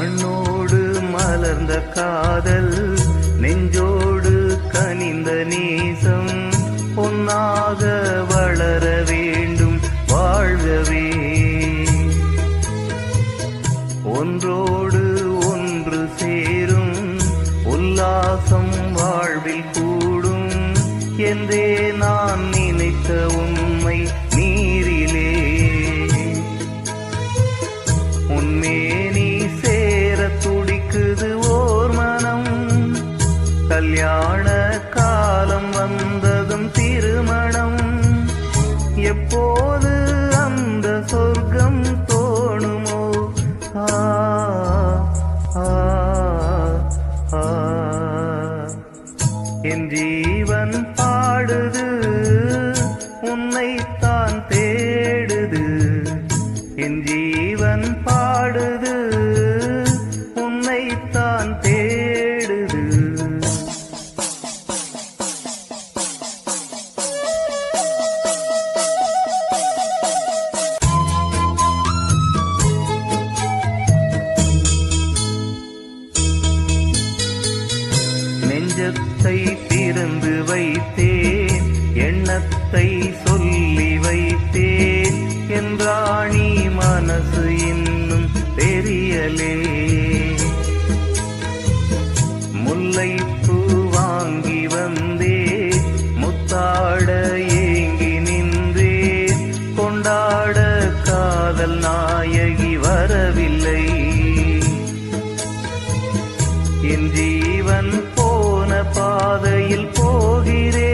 கண்ணோடு மலர்ந்த காதல் நெஞ்சோடு கனிந்த நேசம். பொன்னாக வளர வேண்டும் வாழ்கவே. ஒன்றோடு ஒன்று சேரும் உல்லாசம் வாழ்வில் கூடும். என்றே நான் நினைத்த உண்மை நீரிலே. உன்மேனி கல்யாண காலம் வந்ததும் திருமணம் எப்போது அந்த சொர்க்கம் தோணுமோ ஆ. என் ஜீவன் பாடுது நெஞ்சத்தை திறந்து வைத்தேன். எண்ணத்தை சொல்லி வைத்தேன். என்றாணி மனசு இன்னும் தெரியலே. முல்லைப்பூ வாங்கி வந்தே முத்தாட ஏங்கி நின்றே கொண்டாட காதல் நாயகி வரவில்லை. என் ஜீவன் பாதையில் போகிறே.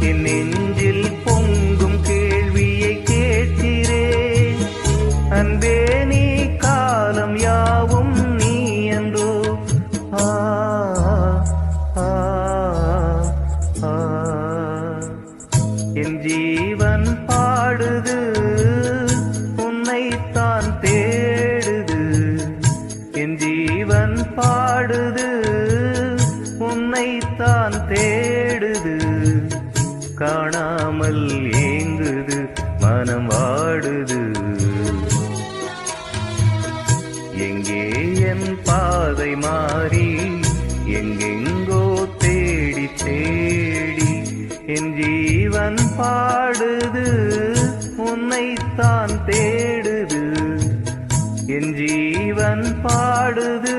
என் நெஞ்சில் பொங்கும் கேள்வியை கேட்கிறே. அன்பே நீ காலம் யாவும் நீ என்றோ ஆ. என் ஜீ உன்னைத்தான் தேடுது. காணாமல் ஏங்குது மனம் வாடுது. எங்கே என் பாதை மாறி எங்கெங்கோ தேடி தேடி என் ஜீவன் பாடுது உன்னைத்தான் தேடுது. என் ஜீவன் பாடுது.